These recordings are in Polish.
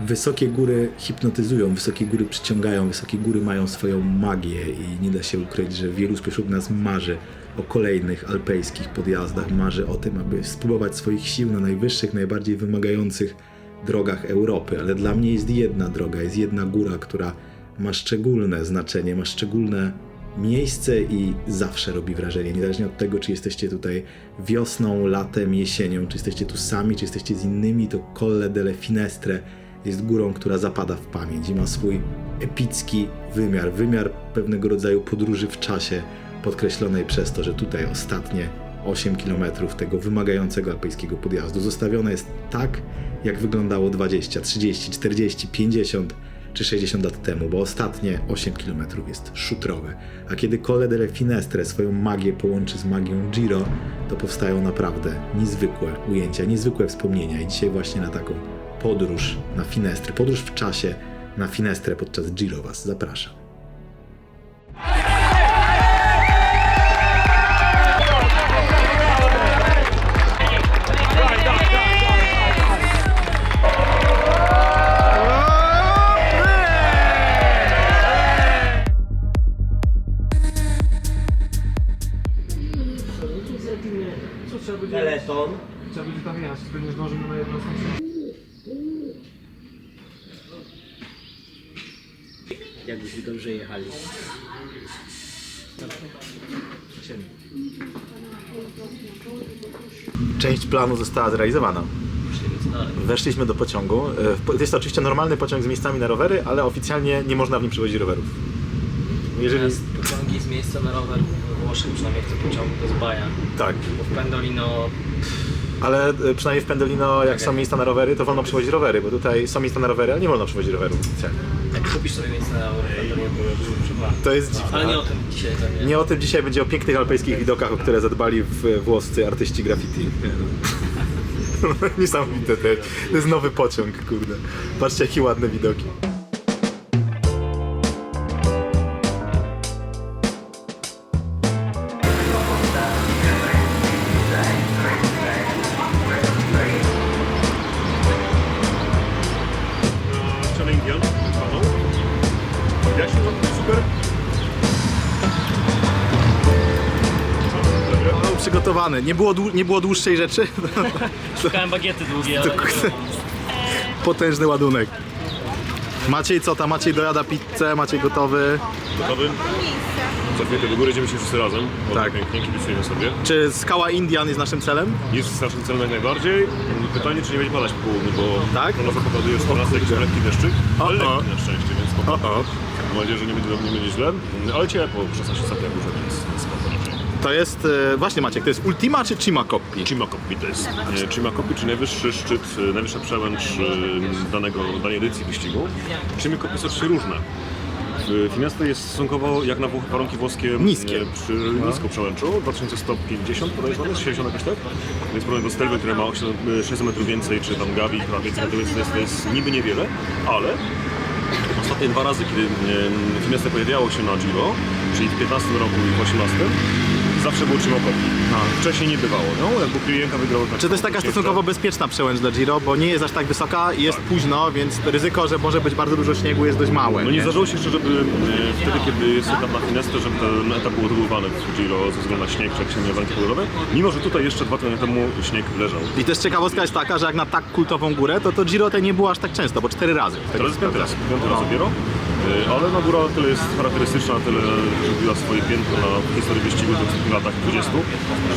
Wysokie góry hipnotyzują, wysokie góry przyciągają, wysokie góry mają swoją magię i nie da się ukryć, że wielu spośród nas marzy o kolejnych alpejskich podjazdach, marzy o tym, aby spróbować swoich sił na najwyższych, najbardziej wymagających drogach Europy. Ale dla mnie jest jedna droga, jest jedna góra, która ma szczególne znaczenie, ma szczególne miejsce i zawsze robi wrażenie. Niezależnie od tego, czy jesteście tutaj wiosną, latem, jesienią, czy jesteście tu sami, czy jesteście z innymi, to Colle delle Finestre jest górą, która zapada w pamięć i ma swój epicki wymiar, wymiar pewnego rodzaju podróży w czasie, podkreślonej przez to, że tutaj ostatnie 8 km tego wymagającego alpejskiego podjazdu zostawione jest tak, jak wyglądało 20, 30, 40, 50 czy 60 lat temu, bo ostatnie 8 km jest szutrowe. A kiedy Colle delle Finestre swoją magię połączy z magią Giro, to powstają naprawdę niezwykłe ujęcia, niezwykłe wspomnienia. I dzisiaj właśnie na taką podróż na Finestry, podróż w czasie na Finestrę podczas Giro Was zapraszam. Co trzeba będzie tam jechać, tylko nie zdążymy na jedną stację. Jakbyśmy dobrze jechali. Część planu została zrealizowana. Weszliśmy do pociągu. E, Jest to oczywiście normalny pociąg z miejscami na rowery, ale oficjalnie nie można w nim przewozić rowerów. Jeżeli... Natomiast pociągi z miejsca na rower we Włoszech, przynajmniej w tym pociągu, to jest baja. Tak, Bo w Pendolino ale e, przynajmniej w Pendolino, jak są miejsca na rowery, to wolno przewozić rowery, bo tutaj są miejsca na rowery, ale nie wolno przewozić rowerów oficjalnie. Jak kupisz sobie miejsce na to jest dziwne. Ale nie o tym dzisiaj to nie. Nie o tym dzisiaj będzie o pięknych alpejskich widokach, o które zadbali w włoscy artyści graffiti. Niesamowite to jest. To jest nowy pociąg, kurde. Patrzcie jakie ładne widoki. Nie było, dłu- nie było dłuższej rzeczy. Szukałem bagiety długie, ale Potężny ładunek. Maciej co tam? Maciej dojada pizzę, Maciej gotowy. Gotowy? Za chwilkę do góry idziemy się wszyscy razem. Bo Tak. Pięknie kibicujemy sobie. Czy skała Indian jest naszym celem? Jest naszym celem jak najbardziej. Pytanie, czy nie będzie padać po południu, bo Tak? prognoza pokazuje 14 jakiś lekki deszczyk. Ale O, lekki na szczęście, więc spokojnie. O, o. Mam nadzieję, że nie będzie, nie będzie źle. Ale ciepło, 16 stopni jak górze, więc więc spoko raczej. To jest, e, właśnie Maciek, to jest Ultima czy Cima Coppi? Chimakopi to jest. e, Chimakopi, czyli najwyższy szczyt, e, najwyższa przełęcz e, danego, danej edycji wyścigu. Chimakopi są oczywiście różne. E, Finesta jest stosunkowo, jak na warunki włoskie, Niskie. e, przy niską przełęczu, 2150 podejrzewam jest, 60 jakoś tak? Więc porównanie do Stelvy, które ma 8, e, 600 metrów więcej, czy tam Gavi, która 500 metrów więcej, to jest, to jest niby niewiele, ale ostatnie dwa razy, kiedy e, Finesta pojawiało się na Giro, czyli w 15 roku i w 18, zawsze było Chimakopi. Wcześniej nie bywało, no, jak Bukrienka wygrał tak Czy to jest taka stosunkowo bezpieczna przełęcz dla Giro, bo nie jest aż tak wysoka i jest późno, więc ryzyko, że może być bardzo dużo śniegu jest dość małe. No nie nie? zdarzyło się jeszcze, żeby e, wtedy, kiedy jest etap na Finestre, żeby ten etap był odwoływany w Giro ze względu na śnieg czy jakieś inne warunki pogodowe, mimo że tutaj jeszcze dwa tygodnie temu śnieg leżał. I też ciekawostka jest taka, że jak na tak kultową górę, to to Giro tej nie było aż tak często, bo cztery razy. Teraz jest piąty raz, piąty raz dopiero, ale no góra tyle jest charakterystyczna, tyle zrobiła swoje piętno na historii wyścigu w latach 20,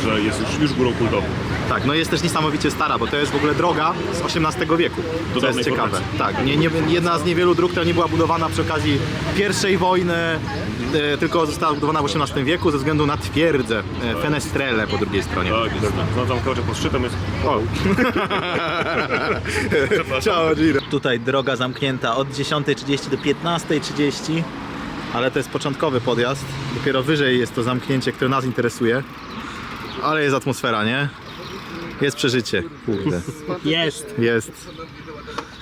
że jest już, już górą kultową. Tak, no jest też niesamowicie stara, bo to jest w ogóle droga z XVIII wieku. To jest ciekawe. Tak, nie, nie, jedna z niewielu dróg, która nie była budowana przy okazji pierwszej wojny, tylko została budowana w XVIII wieku ze względu na twierdzę e, Fenestrelle po drugiej stronie. Tak, jest, znam tam kawałek pod szczytem, jest O. Ciao Giro. Tutaj droga zamknięta od 10.30 do 15.30, ale to jest początkowy podjazd. Dopiero wyżej jest to zamknięcie, które nas interesuje. Ale jest atmosfera, nie? Jest przeżycie. Kurde. Jest! Jest.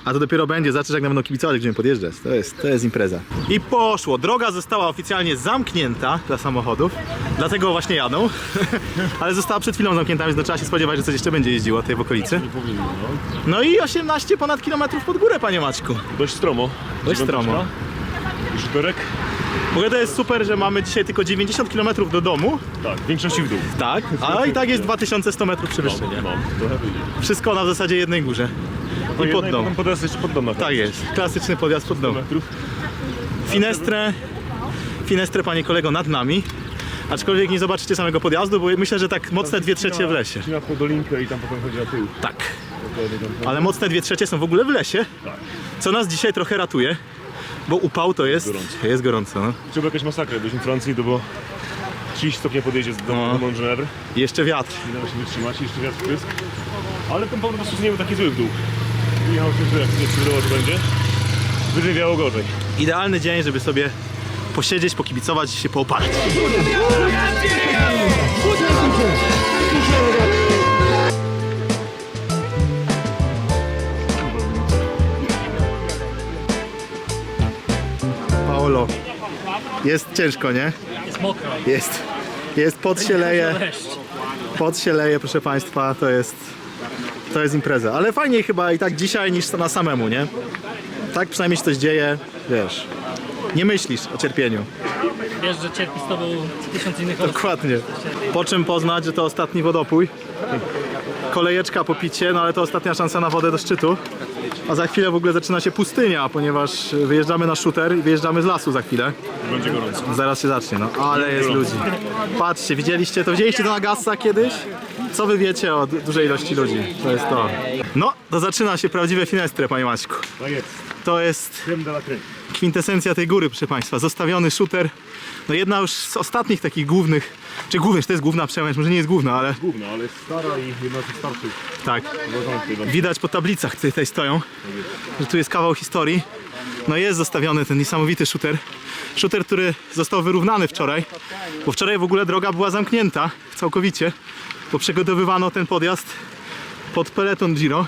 A to dopiero będzie, zaczysz jak nam będą kibicować, będziemy podjeżdżać. To jest, to jest impreza. I poszło. Droga została oficjalnie zamknięta dla samochodów, dlatego właśnie jadą. Ale została przed chwilą zamknięta, więc no, trzeba się spodziewać, że coś jeszcze będzie jeździło tutaj w okolicy. No. No i 18 ponad kilometrów pod górę, panie Maćku. Dość stromo. Dość stromo. Szuterek? W ogóle to jest super, że mamy dzisiaj tylko 90 km do domu. Tak, w większości w dół. Tak, a i tak jest 2100 metrów przewyższenia. No, wyjdzie. Wszystko na zasadzie jednej górze. I pod dom. Potem podjazd jeszcze pod dom na Tak jest, klasyczny podjazd pod dom. metrów. Finestrę, finestrę panie kolego nad nami. Aczkolwiek nie zobaczycie samego podjazdu, bo myślę, że tak mocne dwie trzecie w lesie. Ci na podolinkę i tam potem chodzi na tył. Tak. Dokładnie tam. Ale mocne dwie trzecie są w ogóle w lesie, Tak. co nas dzisiaj trochę ratuje, bo upał to jest Gorąco. jest gorąco. No. Trzeba jakaś masakra, byliśmy w Francji, to było 30 stopni podjeździe do No. no. Mont Genèvre. Jeszcze wiatr. Nie dało się wytrzymać, jeszcze wiatr pysk. Ale ten powód po prostu nie był taki zły w dół. Myślę, że jak nie przewidywało, że będzie, wyżej wiało gorzej. Idealny dzień, żeby sobie posiedzieć, pokibicować i się poopalać. Jest ciężko, nie? Jest mokro. Jest. Jest, pot się leje, pot się leje, proszę Państwa, to jest, to jest impreza. Ale fajniej chyba i tak dzisiaj niż na samemu, nie? Tak przynajmniej się coś dzieje, wiesz. Nie myślisz o cierpieniu. Wiesz, że cierpi z tobą tysiąc innych osób. Dokładnie. Po czym poznać, że to ostatni wodopój. Kolejeczka po picie, no ale to ostatnia szansa na wodę do szczytu. A za chwilę w ogóle zaczyna się pustynia, ponieważ wyjeżdżamy na shooter i wyjeżdżamy z lasu za chwilę. Będzie gorąco. Zaraz się zacznie, no. Ale jest ludzi. Patrzcie, widzieliście to? Widzieliście to na Gassa kiedyś? Co wy wiecie o du- dużej ilości ludzi? To jest to. No, to zaczyna się prawdziwe finestre, panie Maćku. Tak jest. To jest Kwintesencja tej góry, proszę Państwa. Zostawiony shooter. No jedna już z ostatnich takich głównych, czy głównych, to jest główna przełęcz, może nie jest główna, ale Główna, ale jest stara i jedna z starszych. tak. Uważam, tutaj Widać po tablicach, które tutaj stoją, że tu jest kawał historii. No jest zostawiony ten niesamowity shooter. Shooter, który został wyrównany wczoraj, bo wczoraj w ogóle droga była zamknięta całkowicie, bo przygotowywano ten podjazd pod peleton Giro.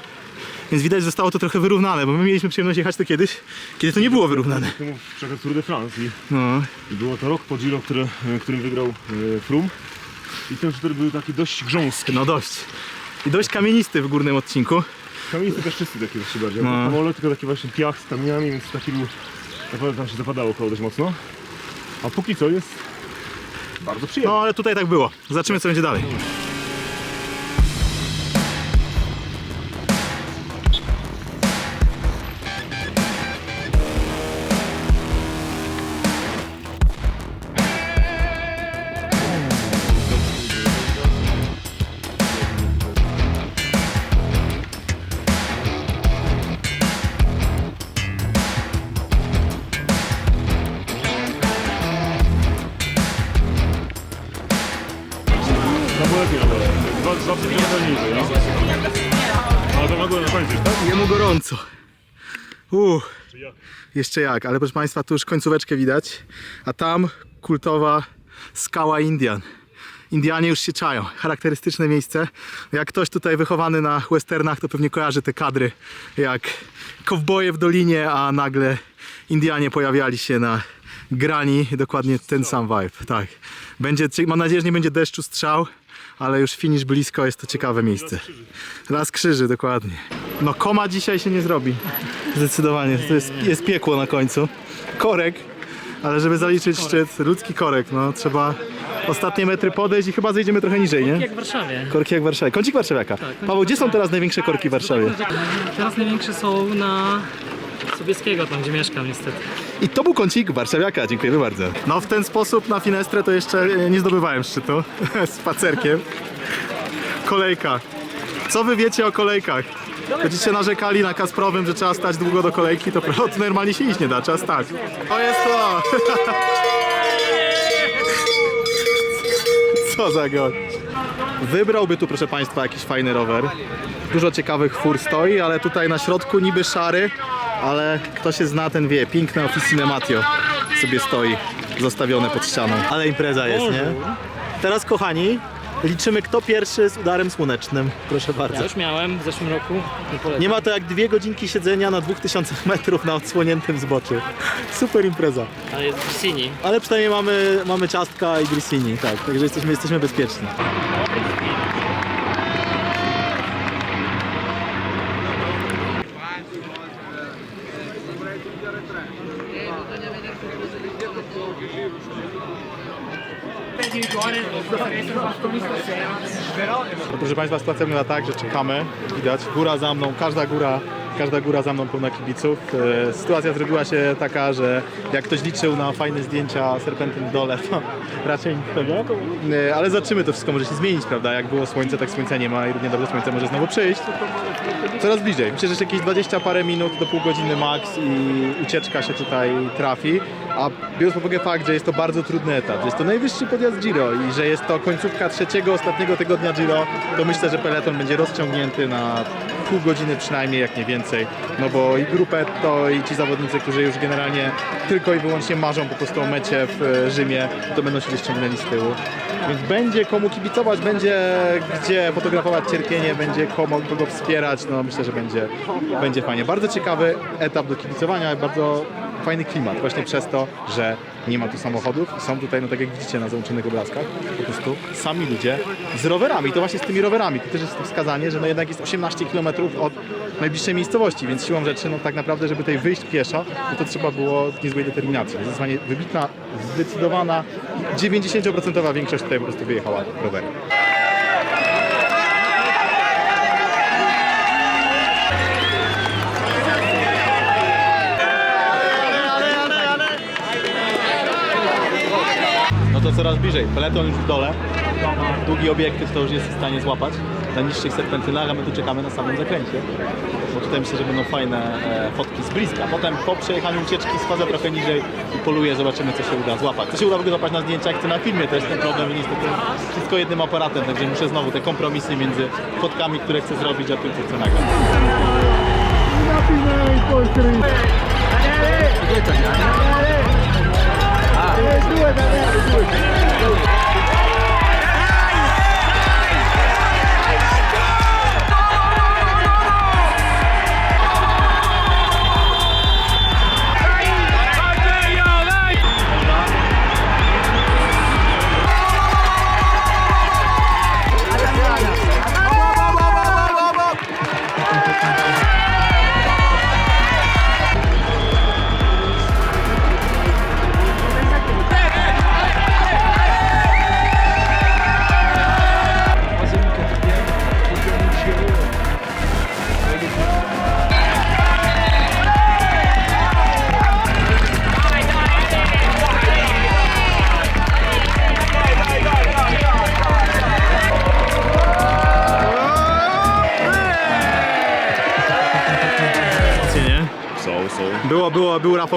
Więc widać, że zostało to trochę wyrównane, bo my mieliśmy przyjemność jechać tu kiedyś, kiedy to nie było wyrównane. Przeszedł Tour de France i No, było to rok po Giro, który, którym wygrał e, Froome. I ten shooter był taki dość grząski. no dość. I dość kamienisty w górnym odcinku. Kamienisty też czysty taki właśnie bardziej. No. No. Tylko taki właśnie piach z kamieniami, więc taki był... Naprawdę tam się zapadało koło dość mocno. A póki co jest bardzo przyjemny. No ale tutaj tak było. Zobaczymy co będzie dalej. Gorąco. Jeszcze jak, ale proszę Państwa, tu już końcóweczkę widać, a tam kultowa skała Indian. Indianie już się czają. Charakterystyczne miejsce. Jak ktoś tutaj wychowany na westernach, to pewnie kojarzy te kadry, jak kowboje w dolinie, a nagle Indianie pojawiali się na grani. Dokładnie ten sam vibe. Tak. Będzie, mam nadzieję, że nie będzie deszczu strzał, ale już finish blisko, jest to ciekawe miejsce. Raz krzyży, dokładnie. No koma dzisiaj się nie zrobi. Zdecydowanie. To jest, jest piekło na końcu. Korek, ale żeby zaliczyć szczyt, ludzki korek, no trzeba ostatnie metry podejść i chyba zejdziemy trochę niżej, nie? Jak w Warszawie. Korki jak w Warszawie. Kącik warszawiaka. Paweł, gdzie są teraz największe korki w Warszawie? Teraz największe są na Sobieskiego, tam gdzie mieszkam niestety. I to był kącik warszawiaka, dziękujemy bardzo. No w ten sposób na finestrę to jeszcze nie zdobywałem szczytu. Spacerkiem. Kolejka. Co wy wiecie o kolejkach? Będziecie narzekali na Kasprowym, że trzeba stać długo do kolejki, to to normalnie się iść nie da, trzeba stać. To jest to! Co za gość. Wybrałby tu, proszę Państwa, jakiś fajny rower. Dużo ciekawych fur stoi, ale tutaj na środku niby szary, ale kto się zna, ten wie. Piękne Officine Matio sobie stoi, zostawione pod ścianą. Ale impreza jest, nie? Teraz, kochani, liczymy kto pierwszy z udarem słonecznym. Proszę bardzo. Ja już miałem w zeszłym roku. Nie polecam. Nie ma to jak dwie godzinki siedzenia na 2000 metrów na odsłoniętym zboczu. Super impreza. Ale jest Brissini. Ale przynajmniej mamy, mamy ciastka i grissini, tak. Także jesteśmy, jesteśmy bezpieczni. Proszę Państwa, sytuacja wygląda tak, że czekamy. Widać, góra za mną, każda góra, każda góra za mną pełna kibiców. E, Sytuacja zrobiła się taka, że jak ktoś liczył na fajne zdjęcia serpentyn w dole, to raczej nic tego. E, Ale zobaczymy, to wszystko może się zmienić, prawda? Jak było słońce, tak słońca nie ma i równie dobrze słońce może znowu przyjść. Coraz bliżej. Myślę, że jeszcze jakieś 20 parę minut do pół godziny max i ucieczka się tutaj trafi. A biorąc pod uwagę fakt, że jest to bardzo trudny etap, że jest to najwyższy podjazd Giro i że jest to końcówka trzeciego, ostatniego tygodnia Giro, to myślę, że peleton będzie rozciągnięty na pół godziny przynajmniej, jak nie więcej. No bo i grupę to i ci zawodnicy, którzy już generalnie tylko i wyłącznie marzą po prostu o mecie w e, Rzymie, to będą się gdzieś ciągnęli z tyłu. Więc będzie komu kibicować, będzie gdzie fotografować cierpienie, będzie komu kogo wspierać, no myślę, że będzie, będzie fajnie. Bardzo ciekawy etap do kibicowania, bardzo fajny klimat, właśnie przez to, że nie ma tu samochodów są tutaj, no tak jak widzicie na załączonych obrazkach, po prostu sami ludzie z rowerami. To właśnie z tymi rowerami. To też jest to wskazanie, że no jednak jest 18 km od najbliższej miejscowości, więc siłą rzeczy, no tak naprawdę, żeby tutaj wyjść pieszo, no to trzeba było niezłej determinacji. Zdecydowanie wybitna, zdecydowana, 90% większość tutaj po prostu wyjechała rowerem. Coraz bliżej. Peleton już w dole. Długi obiektyw to już jest w stanie złapać na niższych serpentynach, a my tu czekamy na samym zakręcie. Bo tutaj myślę, że będą fajne e, fotki z bliska. Potem po przejechaniu ucieczki schodzę trochę niżej i poluję, zobaczymy co się uda złapać. Co się uda w ogóle złapać na zdjęciach, chcę na filmie, to jest ten problem niestety wszystko jednym aparatem, także muszę znowu te kompromisy między fotkami, które chcę zrobić, a tym, co chcę nagrać.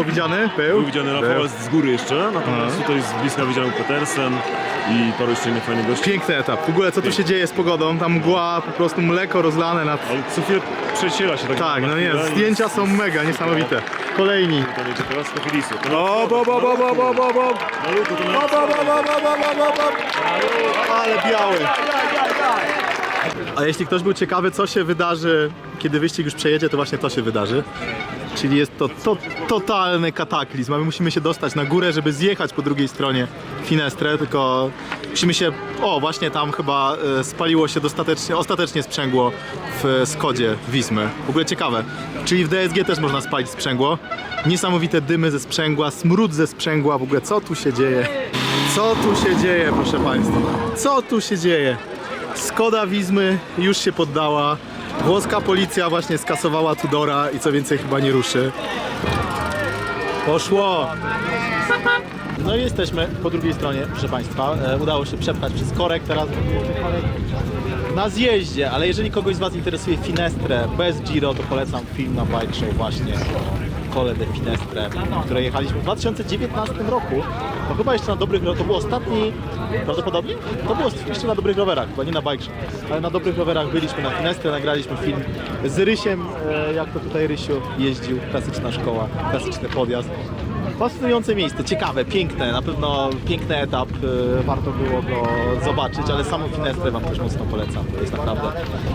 Rafał widziany? Był? Był widziany Rafał z góry jeszcze, natomiast tutaj z bliska widziałem Petersen i paru jeszcze innych fajnych gości. Piękny etap. W ogóle co tu się dzieje z pogodą? Tam mgła, po prostu mleko rozlane nad... Ale co chwilę przeciera się tak Tak, na no nie, chwilę i zdjęcia są mega, niesamowite. Kolejni. To będzie teraz Kofilisu. O, bo, bo, bo, bo, bo, bo, bo. Na luto to Bo, na... bo, bo, bo, bo, bo, bo, bo. Ale biały. A jeśli ktoś był ciekawy, co się wydarzy, kiedy wyścig już przejedzie, to właśnie to się wydarzy. Czyli jest to, to totalny kataklizm, a my musimy się dostać na górę, żeby zjechać po drugiej stronie Finestrę, tylko musimy się, o właśnie tam chyba e, spaliło się dostatecznie, ostatecznie sprzęgło w Skodzie Wismy. W ogóle ciekawe, czyli w DSG też można spalić sprzęgło. Niesamowite dymy ze sprzęgła, smród ze sprzęgła, w ogóle co tu się dzieje? Co tu się dzieje, proszę Państwa? Co tu się dzieje? Skoda Wizmy już się poddała. Włoska policja właśnie skasowała Tudora i co więcej chyba nie ruszy. Poszło! No i jesteśmy po drugiej stronie, proszę Państwa. E, udało się przepchać przez korek, teraz na zjeździe, ale jeżeli kogoś z Was interesuje Finestrę bez Giro, to polecam film na Bike Show właśnie o Cole de Finestre, które jechaliśmy w 2019 roku. To chyba jeszcze na dobrych rowerach, to był ostatni, prawdopodobnie? To było jeszcze na dobrych rowerach, chyba nie na Show, ale na dobrych rowerach byliśmy na Finestrę, nagraliśmy film z Rysiem, e, jak to tutaj Rysiu jeździł, klasyczna szkoła, klasyczny podjazd. Fascynujące miejsce, ciekawe, piękne, na pewno piękny etap, e, warto było go zobaczyć, ale samą Finestrę Wam też mocno polecam, to jest naprawdę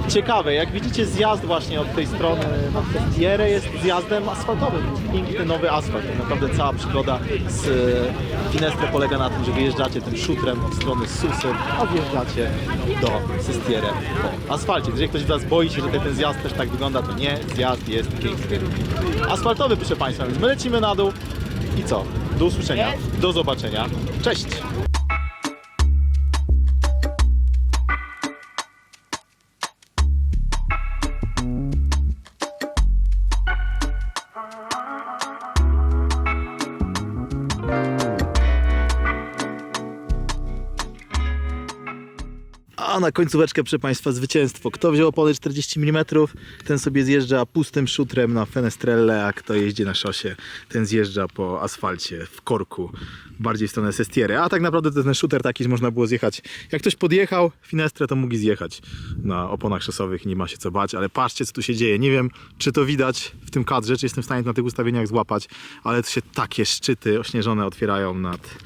ciekawe. Jak widzicie zjazd właśnie od tej strony na Festierę jest zjazdem asfaltowym, piękny nowy asfalt, tak naprawdę cała przygoda z e, Finestrę polega na tym, że wyjeżdżacie tym szutrem od strony Susy, a wjeżdżacie do Sestierę po asfalcie. Jeżeli ktoś z Was boi się, że ten zjazd też tak wygląda, to nie, zjazd jest piękny. Asfaltowy, proszę Państwa, więc my lecimy na dół i co? Do usłyszenia, do zobaczenia, cześć! Na końcóweczkę, proszę Państwa, zwycięstwo. Kto wziął opony 40 mm, ten sobie zjeżdża pustym szutrem na fenestrelle, a kto jeździ na szosie, ten zjeżdża po asfalcie, w korku, bardziej w stronę Sestiery. A tak naprawdę to ten shooter taki, że można było zjechać. Jak ktoś podjechał finestrę, to mógł zjechać na oponach szosowych, nie ma się co bać, ale patrzcie, co tu się dzieje. Nie wiem, czy to widać w tym kadrze, czy jestem w stanie na tych ustawieniach złapać, ale tu się takie szczyty ośnieżone otwierają nad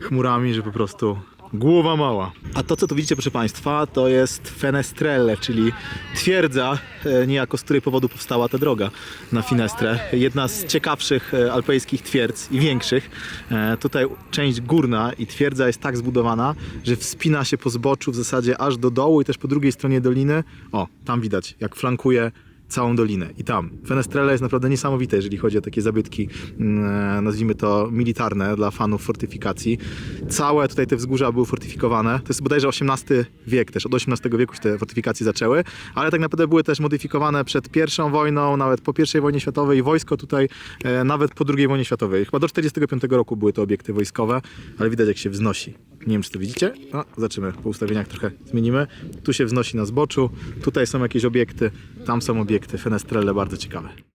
chmurami, że po prostu Głowa mała. A to, co tu widzicie, proszę Państwa, to jest Fenestrelle, czyli twierdza, e, niejako z której powodu powstała ta droga na Finestrę. Jedna z ciekawszych e, alpejskich twierdz i większych. E, Tutaj część górna i twierdza jest tak zbudowana, że wspina się po zboczu w zasadzie aż do dołu i też po drugiej stronie doliny. O, tam widać, jak flankuje całą dolinę. I tam. Fenestrelle jest naprawdę niesamowite, jeżeli chodzi o takie zabytki, mm, nazwijmy to militarne dla fanów fortyfikacji. Całe tutaj te wzgórza były fortyfikowane. To jest bodajże XVIII wiek też. Od XVIII wieku się te fortyfikacje zaczęły, ale tak naprawdę były też modyfikowane przed pierwszą wojną, nawet po pierwszej wojnie światowej. Wojsko tutaj e, nawet po drugiej wojnie światowej. Chyba do 1945 roku były to obiekty wojskowe, ale widać jak się wznosi. Nie wiem, czy to widzicie. No, zobaczymy. Po ustawieniach trochę zmienimy. Tu się wznosi na zboczu. Tutaj są jakieś obiekty. Tam są obiekty. Fenestrelle bardzo ciekawe.